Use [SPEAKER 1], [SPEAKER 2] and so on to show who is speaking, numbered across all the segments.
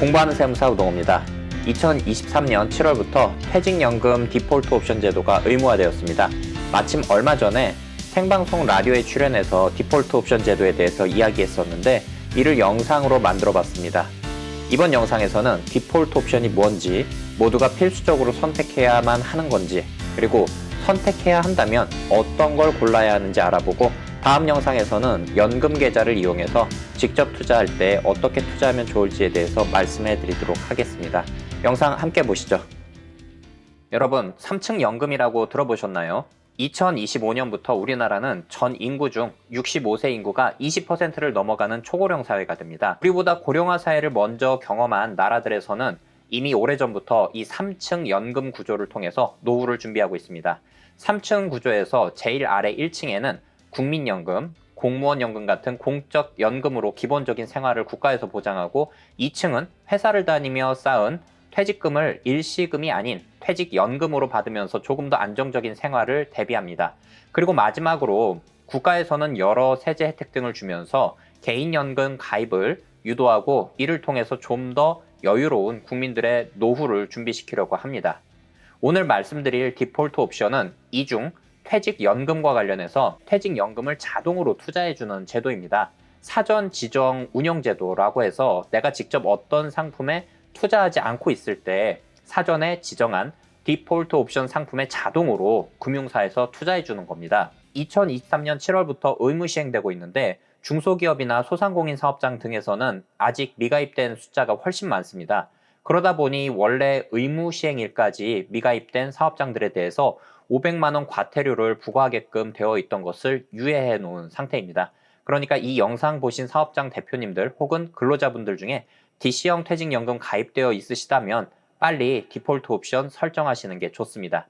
[SPEAKER 1] 공부하는 세무사 우동호입니다. 2023년 7월부터 퇴직연금 디폴트 옵션 제도가 의무화되었습니다. 마침 얼마 전에 생방송 라디오에 출연해서 디폴트 옵션 제도에 대해서 이야기했었는데 이를 영상으로 만들어 봤습니다. 이번 영상에서는 디폴트 옵션이 뭔지, 모두가 필수적으로 선택해야만 하는 건지, 그리고 선택해야 한다면 어떤 걸 골라야 하는지 알아보고 다음 영상에서는 연금 계좌를 이용해서 직접 투자할 때 어떻게 투자하면 좋을지에 대해서 말씀해 드리도록 하겠습니다. 영상 함께 보시죠. 여러분, 3층 연금이라고 들어보셨나요? 2025년부터 우리나라는 전 인구 중 65세 인구가 20%를 넘어가는 초고령 사회가 됩니다. 우리보다 고령화 사회를 먼저 경험한 나라들에서는 이미 오래전부터 이 3층 연금 구조를 통해서 노후를 준비하고 있습니다. 3층 구조에서 제일 아래 1층에는 국민연금, 공무원연금 같은 공적 연금으로 기본적인 생활을 국가에서 보장하고 2층은 회사를 다니며 쌓은 퇴직금을 일시금이 아닌 퇴직연금으로 받으면서 조금 더 안정적인 생활을 대비합니다. 그리고 마지막으로 국가에서는 여러 세제 혜택 등을 주면서 개인연금 가입을 유도하고 이를 통해서 좀 더 여유로운 국민들의 노후를 준비시키려고 합니다. 오늘 말씀드릴 디폴트 옵션은 이중 퇴직연금과 관련해서 퇴직연금을 자동으로 투자해주는 제도입니다. 사전 지정 운영제도라고 해서 내가 직접 어떤 상품에 투자하지 않고 있을 때 사전에 지정한 디폴트 옵션 상품에 자동으로 금융사에서 투자해 주는 겁니다. 2023년 7월부터 의무 시행되고 있는데 중소기업이나 소상공인 사업장 등에서는 아직 미가입된 숫자가 훨씬 많습니다. 그러다 보니 원래 의무 시행일까지 미가입된 사업장들에 대해서 500만 원 과태료를 부과하게끔 되어 있던 것을 유예해 놓은 상태입니다. 그러니까 이 영상 보신 사업장 대표님들 혹은 근로자분들 중에 DC형 퇴직연금 가입되어 있으시다면 빨리 디폴트 옵션 설정하시는 게 좋습니다.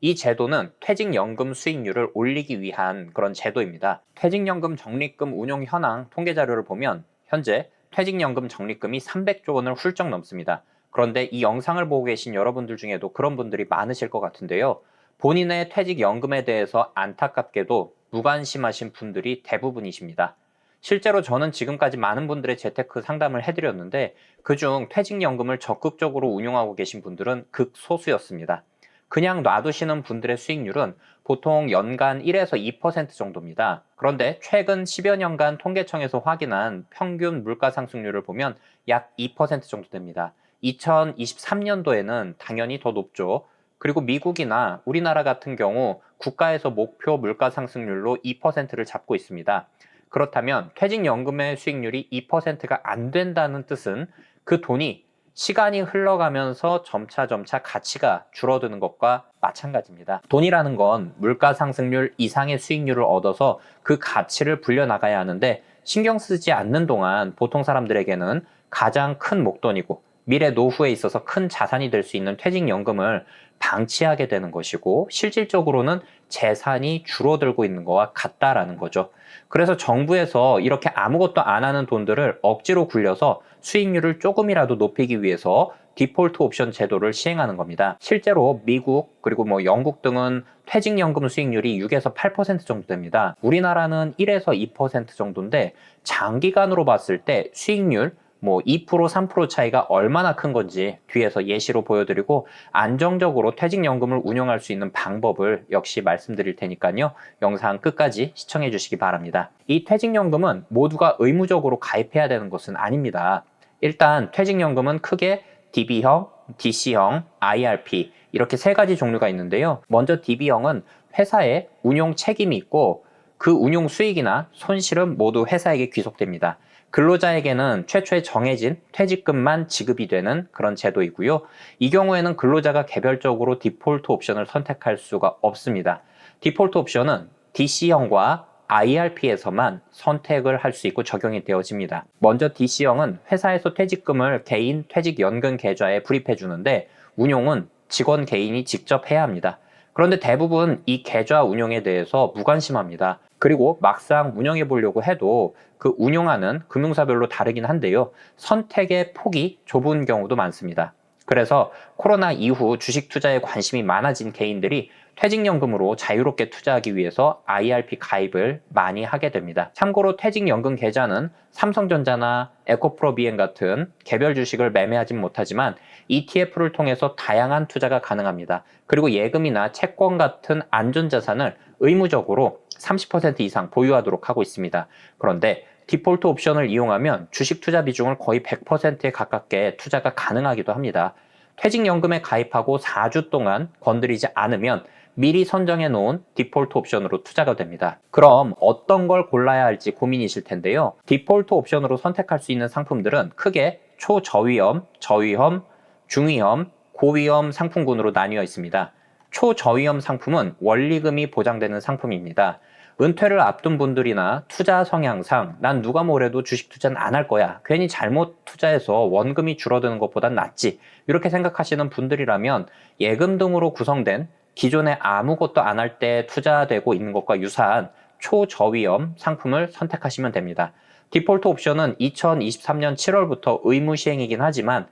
[SPEAKER 1] 이 제도는 퇴직연금 수익률을 올리기 위한 그런 제도입니다. 퇴직연금 적립금 운용 현황 통계 자료를 보면 현재 퇴직연금 적립금이 300조 원을 훌쩍 넘습니다. 그런데 이 영상을 보고 계신 여러분들 중에도 그런 분들이 많으실 것 같은데요. 본인의 퇴직연금에 대해서 안타깝게도 무관심하신 분들이 대부분이십니다. 실제로 저는 지금까지 많은 분들의 재테크 상담을 해드렸는데 그중 퇴직연금을 적극적으로 운용하고 계신 분들은 극소수였습니다. 그냥 놔두시는 분들의 수익률은 보통 연간 1에서 2% 정도입니다. 그런데 최근 10여 년간 통계청에서 확인한 평균 물가 상승률을 보면 약 2% 정도 됩니다. 2023년도에는 당연히 더 높죠. 그리고 미국이나 우리나라 같은 경우 국가에서 목표 물가 상승률로 2%를 잡고 있습니다. 그렇다면 퇴직연금의 수익률이 2%가 안 된다는 뜻은 그 돈이 시간이 흘러가면서 점차 점차 가치가 줄어드는 것과 마찬가지입니다. 돈이라는 건 물가 상승률 이상의 수익률을 얻어서 그 가치를 불려나가야 하는데 신경 쓰지 않는 동안 보통 사람들에게는 가장 큰 목돈이고 미래 노후에 있어서 큰 자산이 될 수 있는 퇴직연금을 방치하게 되는 것이고 실질적으로는 재산이 줄어들고 있는 것과 같다라는 거죠. 그래서 정부에서 이렇게 아무것도 안 하는 돈들을 억지로 굴려서 수익률을 조금이라도 높이기 위해서 디폴트 옵션 제도를 시행하는 겁니다. 실제로 미국 그리고 뭐 영국 등은 퇴직연금 수익률이 6에서 8% 정도 됩니다. 우리나라는 1에서 2% 정도인데 장기간으로 봤을 때 수익률 뭐 2% 3% 차이가 얼마나 큰 건지 뒤에서 예시로 보여드리고 안정적으로 퇴직연금을 운용할 수 있는 방법을 역시 말씀드릴 테니까요. 영상 끝까지 시청해 주시기 바랍니다. 이 퇴직연금은 모두가 의무적으로 가입해야 되는 것은 아닙니다. 일단 퇴직연금은 크게 DB형, DC형, IRP 이렇게 세 가지 종류가 있는데요. 먼저 DB형은 회사에 운용 책임이 있고 그 운용 수익이나 손실은 모두 회사에게 귀속됩니다. 근로자에게는 최초에 정해진 퇴직금만 지급이 되는 그런 제도이고요. 이 경우에는 근로자가 개별적으로 디폴트 옵션을 선택할 수가 없습니다. 디폴트 옵션은 DC형과 IRP에서만 선택을 할 수 있고 적용이 되어집니다. 먼저 DC형은 회사에서 퇴직금을 개인 퇴직연금 계좌에 불입해 주는데 운용은 직원 개인이 직접 해야 합니다. 그런데 대부분 이 계좌 운용에 대해서 무관심합니다. 그리고 막상 운영해 보려고 해도 그 운용하는 금융사별로 다르긴 한데요. 선택의 폭이 좁은 경우도 많습니다. 그래서 코로나 이후 주식 투자에 관심이 많아진 개인들이 퇴직연금으로 자유롭게 투자하기 위해서 IRP 가입을 많이 하게 됩니다. 참고로 퇴직연금 계좌는 삼성전자나 에코프로비엔 같은 개별 주식을 매매하진 못하지만 ETF를 통해서 다양한 투자가 가능합니다. 그리고 예금이나 채권 같은 안전자산을 의무적으로 30% 이상 보유하도록 하고 있습니다. 그런데 디폴트 옵션을 이용하면 주식 투자 비중을 거의 100%에 가깝게 투자가 가능하기도 합니다. 퇴직연금에 가입하고 4주 동안 건드리지 않으면 미리 선정해 놓은 디폴트 옵션으로 투자가 됩니다. 그럼 어떤 걸 골라야 할지 고민이실 텐데요. 디폴트 옵션으로 선택할 수 있는 상품들은 크게 초저위험, 저위험, 중위험, 고위험 상품군으로 나뉘어 있습니다. 초저위험 상품은 원리금이 보장되는 상품입니다. 은퇴를 앞둔 분들이나 투자 성향상 난 누가 뭐래도 주식 투자는 안 할 거야. 괜히 잘못 투자해서 원금이 줄어드는 것보단 낫지. 이렇게 생각하시는 분들이라면 예금 등으로 구성된 기존에 아무것도 안 할 때 투자되고 있는 것과 유사한 초저위험 상품을 선택하시면 됩니다. 디폴트 옵션은 2023년 7월부터 의무 시행이긴 하지만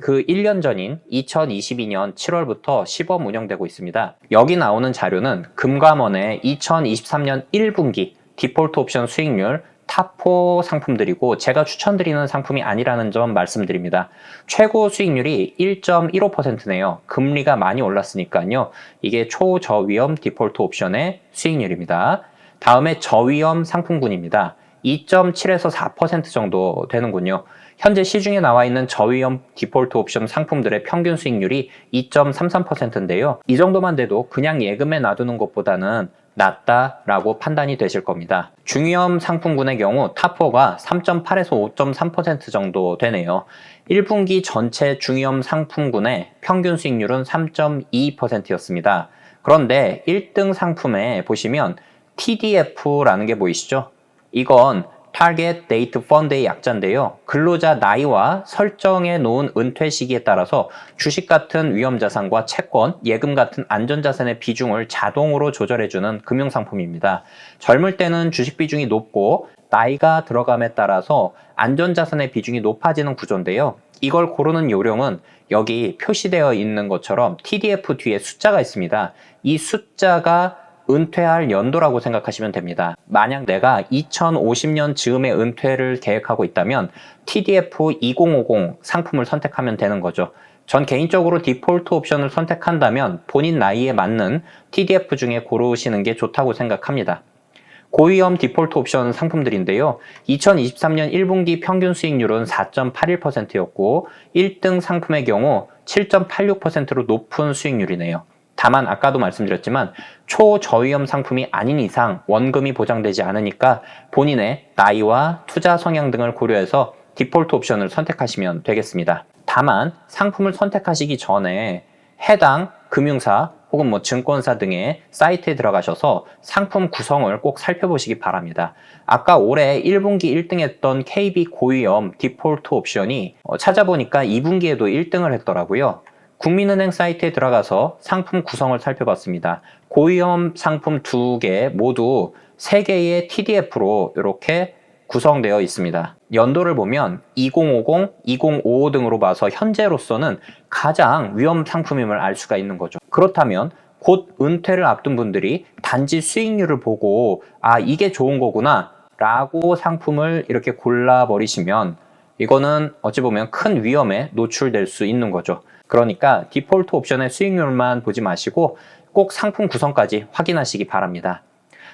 [SPEAKER 1] 그 1년 전인 2022년 7월부터 시범 운영되고 있습니다. 여기 나오는 자료는 금감원의 2023년 1분기 디폴트 옵션 수익률 탑4 상품들이고 제가 추천드리는 상품이 아니라는 점 말씀드립니다. 최고 수익률이 1.15%네요. 금리가 많이 올랐으니까요. 이게 초저위험 디폴트 옵션의 수익률입니다. 다음에 저위험 상품군입니다. 2.7에서 4% 정도 되는군요. 현재 시중에 나와 있는 저위험 디폴트 옵션 상품들의 평균 수익률이 2.33%인데요. 이 정도만 돼도 그냥 예금에 놔두는 것보다는 낮다라고 판단이 되실 겁니다. 중위험 상품군의 경우 탑4가 3.8에서 5.3% 정도 되네요. 1분기 전체 중위험 상품군의 평균 수익률은 3.2%였습니다. 그런데 1등 상품에 보시면 TDF라는 게 보이시죠? 이건 타겟 데이트 펀드의 약자인데요. 근로자 나이와 설정해 놓은 은퇴 시기에 따라서 주식 같은 위험 자산과 채권, 예금 같은 안전 자산의 비중을 자동으로 조절해 주는 금융 상품입니다. 젊을 때는 주식 비중이 높고 나이가 들어감에 따라서 안전 자산의 비중이 높아지는 구조인데요. 이걸 고르는 요령은 여기 표시되어 있는 것처럼 TDF 뒤에 숫자가 있습니다. 이 숫자가 은퇴할 연도라고 생각하시면 됩니다. 만약 내가 2050년 즈음에 은퇴를 계획하고 있다면 TDF 2050 상품을 선택하면 되는 거죠. 전 개인적으로 디폴트 옵션을 선택한다면 본인 나이에 맞는 TDF 중에 고르시는 게 좋다고 생각합니다. 고위험 디폴트 옵션 상품들인데요. 2023년 1분기 평균 수익률은 4.81%였고 1등 상품의 경우 7.86%로 높은 수익률이네요. 다만 아까도 말씀드렸지만 초저위험 상품이 아닌 이상 원금이 보장되지 않으니까 본인의 나이와 투자 성향 등을 고려해서 디폴트 옵션을 선택하시면 되겠습니다. 다만 상품을 선택하시기 전에 해당 금융사 혹은 뭐 증권사 등의 사이트에 들어가셔서 상품 구성을 꼭 살펴보시기 바랍니다. 아까 올해 1분기 1등 했던 KB 고위험 디폴트 옵션이 어, 찾아보니까 2분기에도 1등을 했더라고요. 국민은행 사이트에 들어가서 상품 구성을 살펴봤습니다. 고위험 상품 두 개 모두 세 개의 TDF로 이렇게 구성되어 있습니다. 연도를 보면 2050, 2055 등으로 봐서 현재로서는 가장 위험 상품임을 알 수가 있는 거죠. 그렇다면 곧 은퇴를 앞둔 분들이 단지 수익률을 보고 아 이게 좋은 거구나 라고 상품을 이렇게 골라버리시면 이거는 어찌 보면 큰 위험에 노출될 수 있는 거죠. 그러니까 디폴트 옵션의 수익률만 보지 마시고 꼭 상품 구성까지 확인하시기 바랍니다.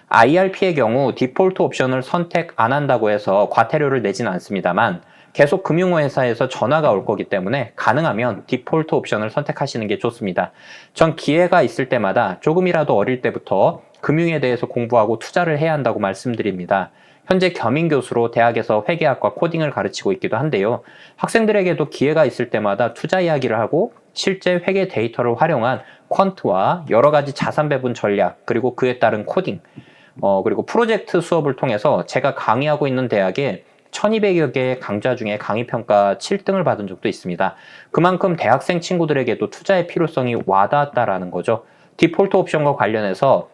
[SPEAKER 1] IRP의 경우 디폴트 옵션을 선택 안 한다고 해서 과태료를 내진 않습니다만 계속 금융회사에서 전화가 올 거기 때문에 가능하면 디폴트 옵션을 선택하시는 게 좋습니다. 전 기회가 있을 때마다 조금이라도 어릴 때부터 금융에 대해서 공부하고 투자를 해야 한다고 말씀드립니다. 현재 겸임 교수로 대학에서 회계학과 코딩을 가르치고 있기도 한데요. 학생들에게도 기회가 있을 때마다 투자 이야기를 하고 실제 회계 데이터를 활용한 퀀트와 여러 가지 자산 배분 전략 그리고 그에 따른 코딩 어, 그리고 프로젝트 수업을 통해서 제가 강의하고 있는 대학에 1200여 개의 강좌 중에 강의 평가 7등을 받은 적도 있습니다. 그만큼 대학생 친구들에게도 투자의 필요성이 와닿았다라는 거죠. 디폴트 옵션과 관련해서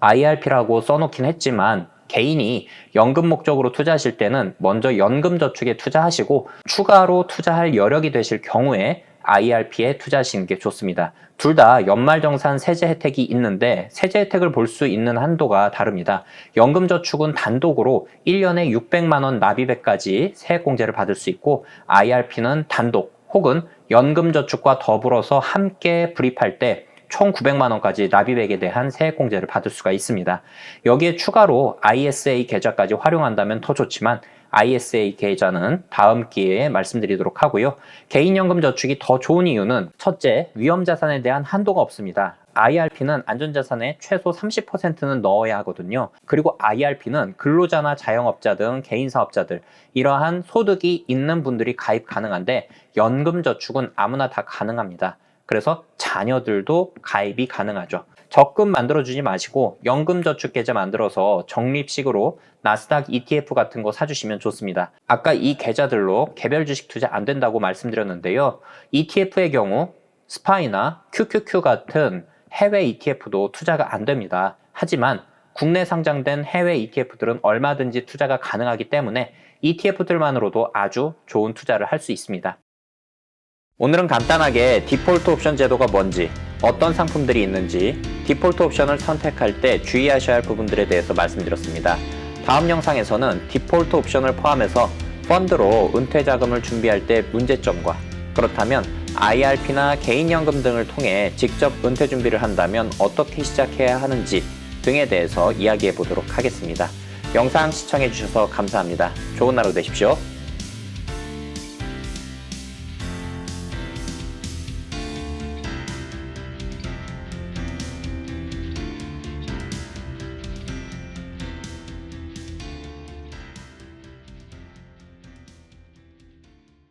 [SPEAKER 1] IRP라고 써놓긴 했지만 개인이 연금 목적으로 투자하실 때는 먼저 연금 저축에 투자하시고 추가로 투자할 여력이 되실 경우에 IRP에 투자하시는 게 좋습니다. 둘 다 연말정산 세제 혜택이 있는데 세제 혜택을 볼 수 있는 한도가 다릅니다. 연금저축은 단독으로 1년에 600만원 납입액까지 세액공제를 받을 수 있고 IRP는 단독 혹은 연금저축과 더불어서 함께 불입할 때 총 900만 원까지 납입액에 대한 세액공제를 받을 수가 있습니다. 여기에 추가로 ISA 계좌까지 활용한다면 더 좋지만 ISA 계좌는 다음 기회에 말씀드리도록 하고요. 개인연금 저축이 더 좋은 이유는 첫째, 위험자산에 대한 한도가 없습니다. IRP는 안전자산의 최소 30%는 넣어야 하거든요. 그리고 IRP는 근로자나 자영업자 등 개인사업자들, 이러한 소득이 있는 분들이 가입 가능한데 연금저축은 아무나 다 가능합니다. 그래서 자녀들도 가입이 가능하죠. 적금 만들어주지 마시고 연금저축 계좌 만들어서 적립식으로 나스닥 ETF 같은 거 사주시면 좋습니다. 아까 이 계좌들로 개별 주식 투자 안 된다고 말씀드렸는데요. ETF의 경우 스파이나 QQQ 같은 해외 ETF도 투자가 안 됩니다. 하지만 국내 상장된 해외 ETF들은 얼마든지 투자가 가능하기 때문에 ETF들만으로도 아주 좋은 투자를 할 수 있습니다. 오늘은 간단하게 디폴트 옵션 제도가 뭔지, 어떤 상품들이 있는지, 디폴트 옵션을 선택할 때 주의하셔야 할 부분들에 대해서 말씀드렸습니다. 다음 영상에서는 디폴트 옵션을 포함해서 펀드로 은퇴 자금을 준비할 때 문제점과 그렇다면 IRP나 개인연금 등을 통해 직접 은퇴 준비를 한다면 어떻게 시작해야 하는지 등에 대해서 이야기해 보도록 하겠습니다. 영상 시청해 주셔서 감사합니다. 좋은 하루 되십시오.